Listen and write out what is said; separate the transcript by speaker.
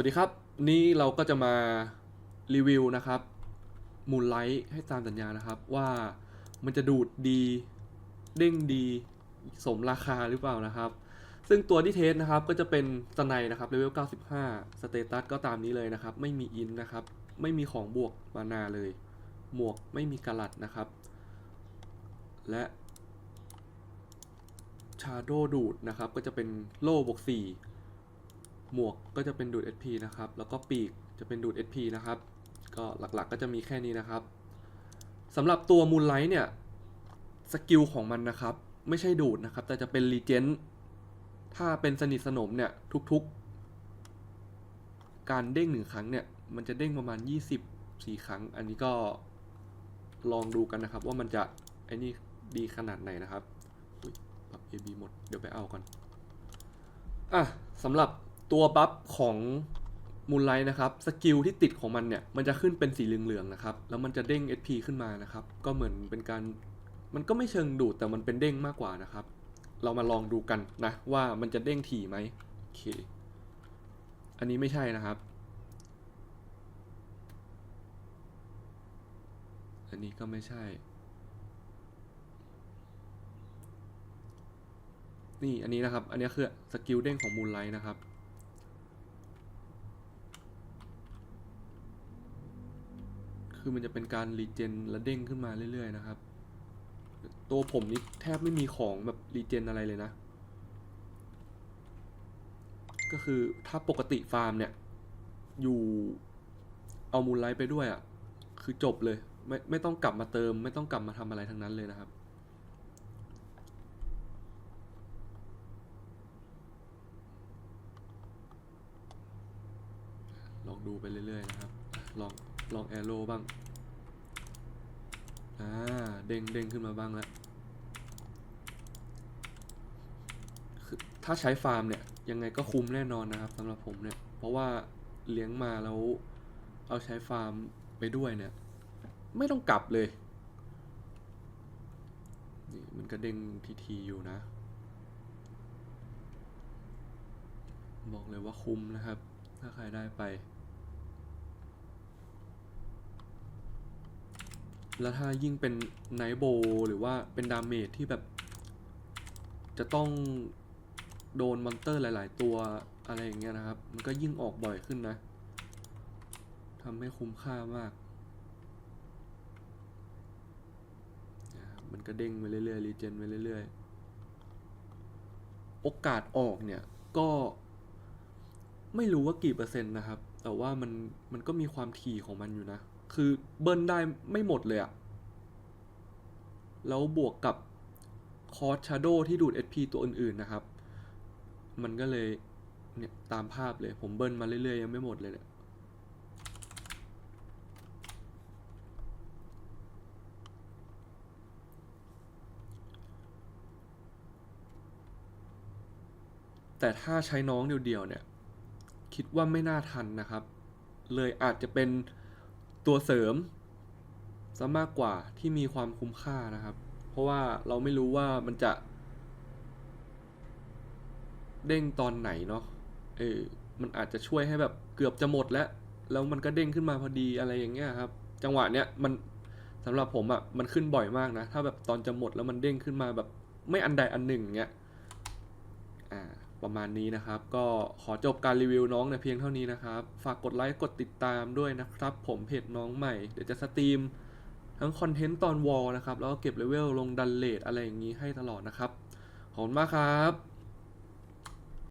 Speaker 1: วัสดีครับนี่เราก็จะมารีวิวนะครับมูลไลท์ให้ตามสัญญานะครับ ว่ามันจะดูดดีเด้งดีสมราคาหรือเปล่านะครับ ซึ่งตัวที่เทสนะครับก็จะเป็นสไนนะครับเลเวล 95 สเตตัสก็ตามนี้เลยนะครับ ไม่มีอินนะครับ ไม่มีของบวกมานาเลย หมวกไม่มีกระลัดนะครับ และชาโดดูดนะครับก็จะเป็นโล่บวก4 หมวกก็จะเป็นดูด SP นะครับ แล้วก็ปีกจะเป็นดูด SP นะครับ ก็หลักๆก็จะมีแค่นี้นะครับสำหรับตัวมูลไลท์เนี่ยสกิลของมันนะครับ ไม่ใช่ดูดนะครับ แต่จะเป็นรีเจนถ้าเป็นสนิทสนมเนี่ยทุกๆ การเด้งหนึ่งครั้งเนี่ย มันจะเด้งประมาณ 20สี่ครั้ง อันนี้ก็ลองดูกันนะครับ ว่ามันจะไอ้นี่ดีขนาดไหนนะครับอุ๊ยปรับ AB หมด เดี๋ยวไปเอาก่อน อะสำหรับ ตัวบัฟของมูลไลท์นะครับสกิลที่ติดของมันเนี่ยมันจะขึ้นเป็นสีเหลืองๆนะครับแล้วมันจะเด้ง SP ขึ้นมานะครับก็เหมือนเป็นการมันก็ไม่เชิงดูดแต่มันเป็นเด้งมากกว่านะครับ เรามาลองดูกันนะว่ามันจะเด้งถี่ไหมโอเคอันนี้ไม่ใช่นะครับ อันนี้ก็ไม่ใช่ นี่อันนี้นะครับ อันนี้คือสกิลเด้งของมูลไลท์นะครับ คือมันจะเป็นการรีเจนและเด้งขึ้นมาเรื่อยๆนะครับ ตัวผมนี่แทบไม่มีของแบบรีเจนอะไรเลยนะ ก็คือถ้าปกติฟาร์มเนี่ย อยู่เอามูลไลท์ไปด้วยอะ่ะ คือจบเลย ไม่ไม่ต้องกลับมาเติม ไม่ต้องกลับมาทำอะไรทั้งนั้นเลยนะครับลองดูไปเรื่อยๆนะครับ ลอง ลองแอโร่บ้าง อ่า เด้งเด้งขึ้นมาบ้างแล้วถ้าใช้ฟาร์มเนี่ย ยังไงก็คุ้มแน่นอนนะครับสำหรับผมเนี่ย เพราะว่าเลี้ยงมาแล้ว เอาใช้ฟาร์มไปด้วยเนี่ย ไม่ต้องกลับเลย นี่มันก็เด้งทีๆอยู่นะ บอกเลยว่าคุ้มนะครับ ถ้าใครได้ไป แล้วถ้ายิ่งเป็นไนโบหรือว่าเป็นดาเมจที่แบบ จะต้องโดนมอนเตอร์หลาย ๆ ตัวอะไรอย่างเงี้ยนะครับ มันก็ยิ่งออกบ่อยขึ้นนะทำให้คุ้มค่ามากมันก็เด้งไปเรื่อยๆรีเจนไปเรื่อยๆ โอกาสออกเนี่ยก็ไม่รู้ว่ากี่เปอร์เซ็นต์นะครับ แต่ว่ามันมันก็มีความถี่ของมันอยู่นะ คือเบิ้ลได้ไม่หมดเลยอะแล้วบวกกับคอร์สชาโดที่ดูด SP ตัวอื่นๆนะครับ มันก็เลยเนี่ยตามภาพเลยผมเบิ้ลมาเรื่อยๆ ยังไม่หมดเลยเนี่ยแต่ถ้าใช้น้องเดียวๆเนี่ย คิดว่าไม่น่าทันนะครับ เลยอาจจะเป็น ตัวเสริมซะมากกว่าที่มีความคุ้มค่านะครับ เพราะว่าเราไม่รู้ว่ามันจะ เด้งตอนไหนเนาะเออมันอาจจะช่วยให้แบบเกือบจะหมดแล้ว แล้วมันก็เด้งขึ้นมาพอดีอะไรอย่างเงี้ยครับ จังหวะเนี้ยมันสำหรับผมอะ่ะมันขึ้นบ่อยมากนะ ถ้าแบบตอนจะหมดแล้วมันเด้งขึ้นมาแบบไม่อันใดอันหนึ่งเงี้ย ประมาณนี้นะครับ ก็ขอจบการรีวิวน้องในเพียงเท่านี้นะครับ ฝากกดไลค์กดติดตามด้วยนะครับ ผมเพจน้องใหม่เดี๋ยวจะสตรีมทั้งคอนเทนต์ตอนวอลนะครับ แล้วก็เก็บเลเวลลงดันเลทอะไรอย่างนี้ให้ตลอดนะครับ ขอบคุณมากครับ